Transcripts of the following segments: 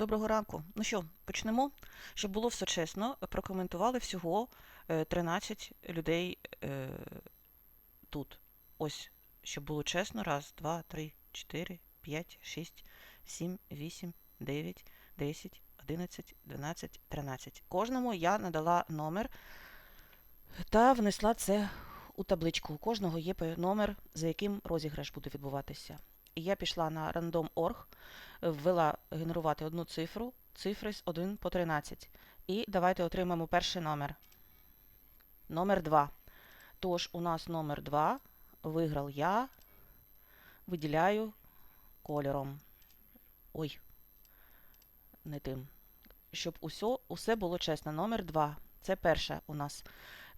доброго ранку. Ну що, почнемо? Щоб було все чесно, прокоментували всього е, 13 людей е, тут. Ось, щоб було чесно. Раз, два, три, чотири, п'ять, шість, сім, вісім, дев'ять, десять, одинадцять, дванадцять, тринадцять. Кожному я надала номер та внесла це у табличку. У кожного є номер, за яким розіграш буде відбуватися. Я пішла на random.org, ввела генерувати одну цифру, цифри з 1 по 13. І давайте отримаємо перший номер. Номер 2. Тож у нас номер 2. Виграв я. Виділяю кольором. Ой. Не тим. Щоб усе, усе було чесно. Номер 2. Це перше у нас.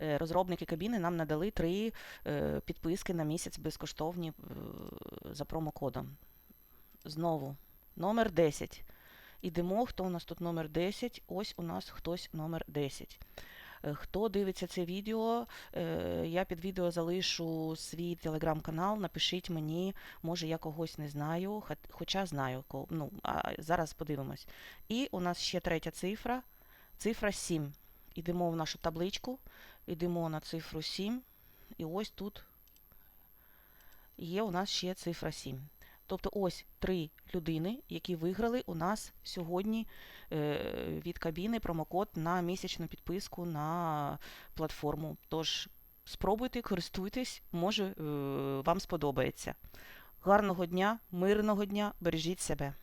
Е, Розробники кабіни нам надали три е, підписки на місяць безкоштовні е, за промокодом. Знову номер 10. Ідемо, хто у нас тут номер 10? Ось у нас хтось номер 10. Е, Хто дивиться це відео, е, я під відео залишу свій телеграм-канал. Напишіть мені, може я когось не знаю, хоча знаю. Ну, а зараз подивимось. І у нас ще третя цифра. Цифра 7. Ідемо в нашу табличку, йдемо на цифру 7. І ось тут є у нас ще цифра 7. Тобто ось три людини, які виграли у нас сьогодні е, від кабіни промокод на місячну підписку на платформу. Тож спробуйте, користуйтесь, може е, вам сподобається. Гарного дня, мирного дня, бережіть себе.